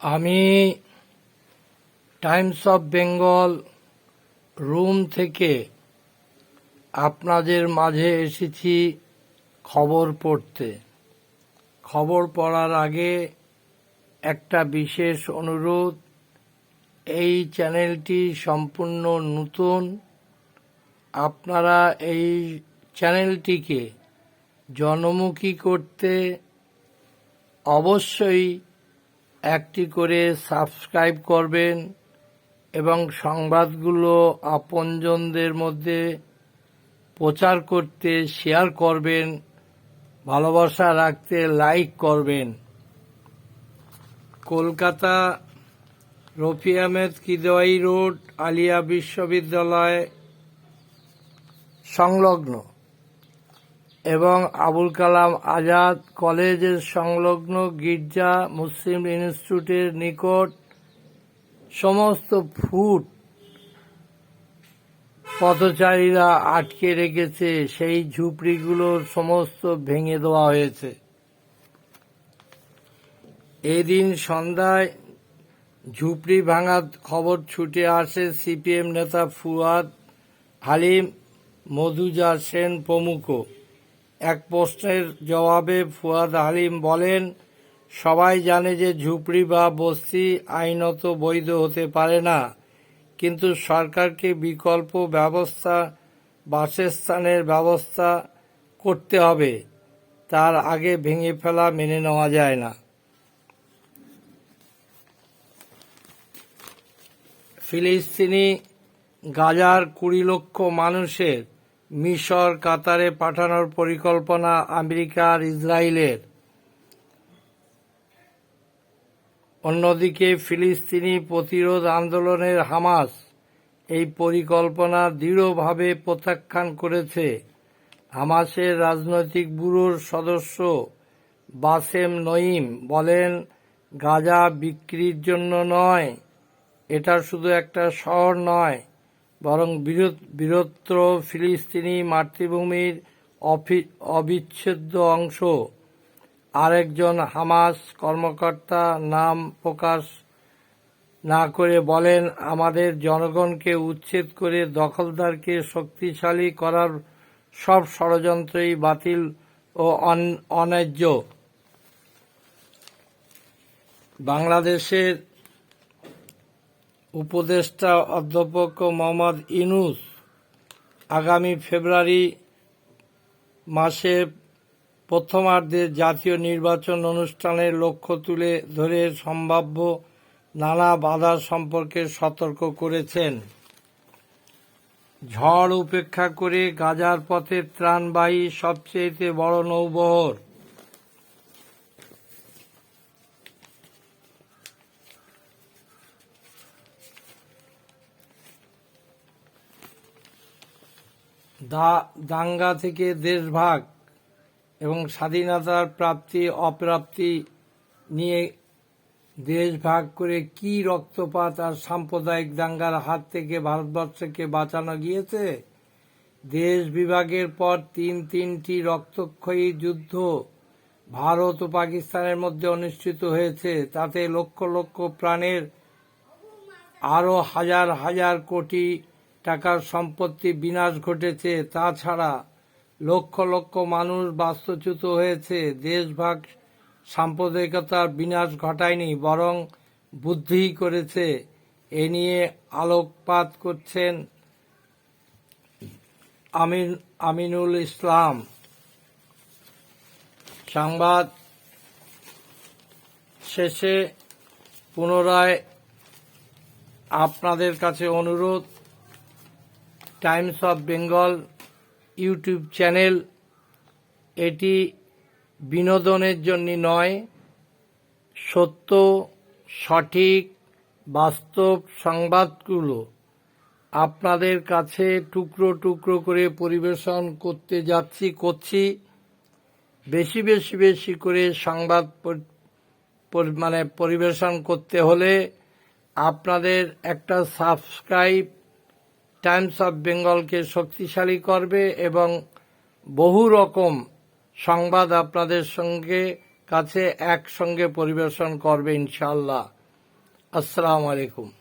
আমি Times of Bengal room থেকে আপনাদের মাঝে এসেছি খবর পড়তে। খবর পড়ার আগে একটা বিশেষ অনুরোধ, এই চ্যানেলটি সম্পূর্ণ নতুন। আপনারা এই চ্যানেলটিকে জনমুখী করতে অবশ্যই একটি করে সাবস্ক্রাইব করবেন এবং সংবাদগুলো আপনজনদের মধ্যে প্রচার করতে শেয়ার করবেন, ভালোবাসা রাখতে লাইক করবেন। কলকাতা রফি আহমেদ কিদওয়াই রোড, আলিয়া বিশ্ববিদ্যালয় সংলগ্ন। এবং আবুল কালাম আজাদ কলেজের সংলগ্ন গির্জা মুসলিম ইনস্টিটিউটের নিকট সমস্ত ফুট পথচারীরা আটকে রেখেছে। সেই ঝুপড়িগুলোর সমস্ত ভেঙে দেওয়া হয়েছে। এদিন সন্ধ্যায় ঝুপড়ি ভাঙার খবর ছুটে আসে সিপিএম নেতা ফুয়াদ হালিম, মধুজা সেন প্রমুখ। এক প্রশ্নের জবাবে ফুয়াদ হালিম বলেন, সবাই জানে যে ঝুপড়ি বা বস্তি আইনত বৈধ হতে পারে না, কিন্তু সরকারকে বিকল্প ব্যবস্থা, বাসস্থানের ব্যবস্থা করতে হবে। তার আগে ভেঙে ফেলা মেনে নেওয়া যায় না। ফিলিস্তিনি গাজার কুড়ি লক্ষ মানুষের মিশর, কাতারে পাঠানোর পরিকল্পনা আমেরিকা আর ইসরায়েলের। অন্যদিকে ফিলিস্তিনি প্রতিরোধ আন্দোলনের হামাস এই পরিকল্পনা দৃঢ়ভাবে প্রত্যাখ্যান করেছে। হামাসের রাজনৈতিক ব্যুরোর সদস্য বাসেম নঈম বলেন, গাজা বিক্রির জন্য নয়, এটা শুধু একটা শহর নয় বরং বৃহত্তর ফিলিস্তিনি মাতৃভূমির অবিচ্ছেদ্য অংশ। আরেকজন হামাস কর্মকর্তা নাম প্রকাশ না করে বলেন, আমাদের জনগণকে উচ্ছেদ করে দখলদারকে শক্তিশালী করার সব ষড়যন্ত্রই বাতিল ও অন- অন্যায্য। বাংলাদেশের উপদেষ্টা অধ্যাপক মোহাম্মদ ইনুস আগামী ফেব্রুয়ারি মাসে প্রথমার্ধে জাতীয় নির্বাচন অনুষ্ঠানের লক্ষ্য তুলে ধরে সম্ভাব্য নানা বাধা সম্পর্কে সতর্ক করেছেন। ঝড় উপেক্ষা করে গাজার পথে ত্রাণবাহী সবচেয়ে বড় নৌবহর দাঙ্গা থেকে দেশভাগ এবং স্বাধীনতার প্রাপ্তি, অপ্রাপ্তি নিয়ে দেশ ভাগ করে কি রক্তপাত আর সাম্প্রদায়িক দাঙ্গার হাত থেকে ভারতবর্ষকে বাঁচানো গিয়েছে? দেশ বিভাগের পর তিন তিনটি রক্তক্ষয়ী যুদ্ধ ভারত ও পাকিস্তানের মধ্যে অনুষ্ঠিত হয়েছে। তাতে লক্ষ লক্ষ প্রাণের আরও হাজার হাজার কোটি টাকার সম্পত্তি বিনাশ ঘটেছে, তাছাড়া লক্ষ লক্ষ মানুষ বাস্তুচ্যুত হয়েছে, দেশভাগ সাম্প্রদায়িকতার বিনাশ ঘটায়নি, বরং বুদ্ধি করেছে। এ নিয়ে আলোকপাত করছেন আমিন, আমিনুল ইসলাম। সংবাদ শেষে পুনরায় আপনাদের কাছে অনুরোধ Times of Bengal YouTube channel. এটি বিনোদনের জন্য নয়, সত্য, সঠিক, বাস্তব সংবাদগুলো আপনাদের কাছে টুকরো টুকরো করে পরিবেশন করতে যাচ্ছি, করছি। বেশি বেশি বেশি করে সংবাদ মানে পরিবেশন করতে হলে আপনাদের একটা সাবস্ক্রাইব টাইমস অফ বেঙ্গলকে শক্তিশালী করবে এবং বহু রকম সংবাদ আপনাদের সঙ্গে কাছে একসঙ্গে পরিবেশন করবে ইনশাল্লাহ আসসালামু আলাইকুম।